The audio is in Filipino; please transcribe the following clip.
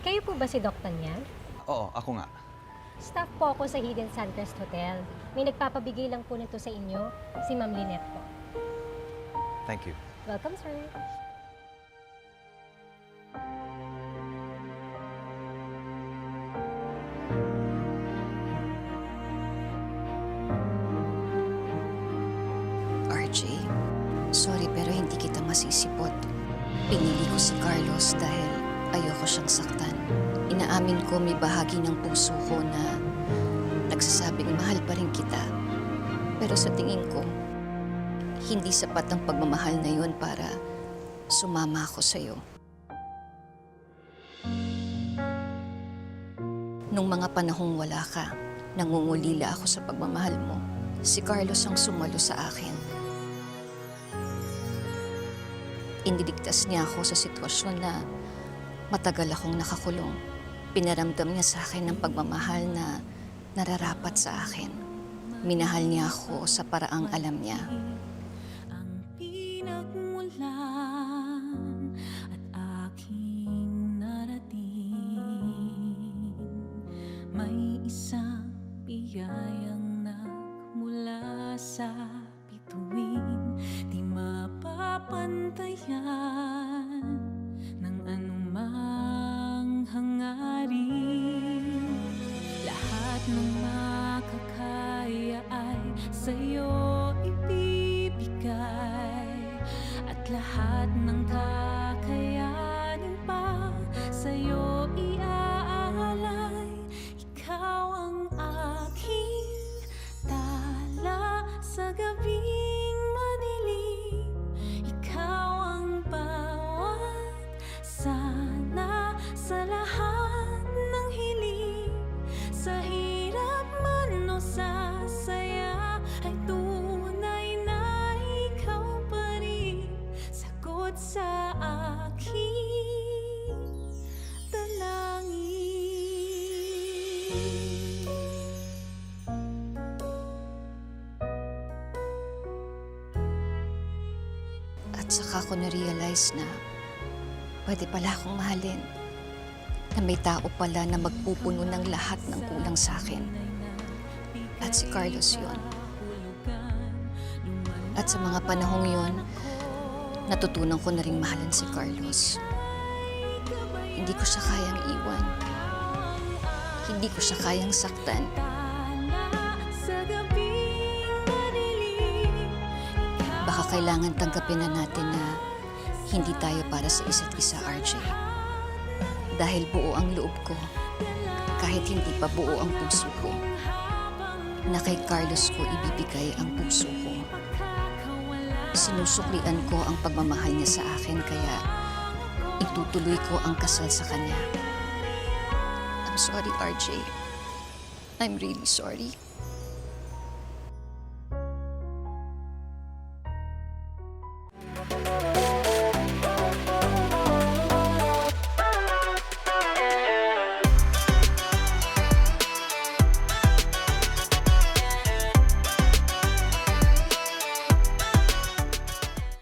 Kayo po ba si Doc Tanyag? Oo, ako nga. Staff po ako sa Hidden Suncrest Hotel. May nagpapabigay lang po nito sa inyo, si Ma'am Lynette po. Thank you. Welcome, sir. RJ, sorry pero hindi kita masisipot. Pinili ko si Carlos dahil ayoko siyang saktan. Inaamin ko may bahagi ng puso ko na nagsasabing mahal pa rin kita. Pero sa tingin ko, hindi sapat ang pagmamahal na yun para sumama ako sa'yo. Nung mga panahong wala ka, nangungulila ako sa pagmamahal mo. Si Carlos ang sumalo sa akin. Iniligtas niya ako sa sitwasyon na matagal akong nakakulong. Pinaramdam niya sa akin ng pagmamahal na nararapat sa akin. Minahal niya ako sa paraang alam niya. ang pinagmulan at aking narating may isang biyayang nagmula sa bituin di mapapantayan sa'yo ibibigay At lahat ng kakayanin saka ko na-realize na pwede pala akong mahalin. Na may tao pala na magpupuno ng lahat ng kulang sa akin. At si Carlos yun. At sa mga panahong yun, natutunan ko na rin mahalan si Carlos. Hindi ko siya kayang iwan. Hindi ko siya kayang saktan. Kailangan tanggapin na natin na hindi tayo para sa isa't isa, RJ. Dahil buo ang loob ko, kahit hindi pa buo ang puso ko, na kay Carlos ko ibibigay ang puso ko. Sinusuklian ko ang pagmamahal niya sa akin kaya itutuloy ko ang kasal sa kanya. I'm sorry, RJ. I'm really sorry.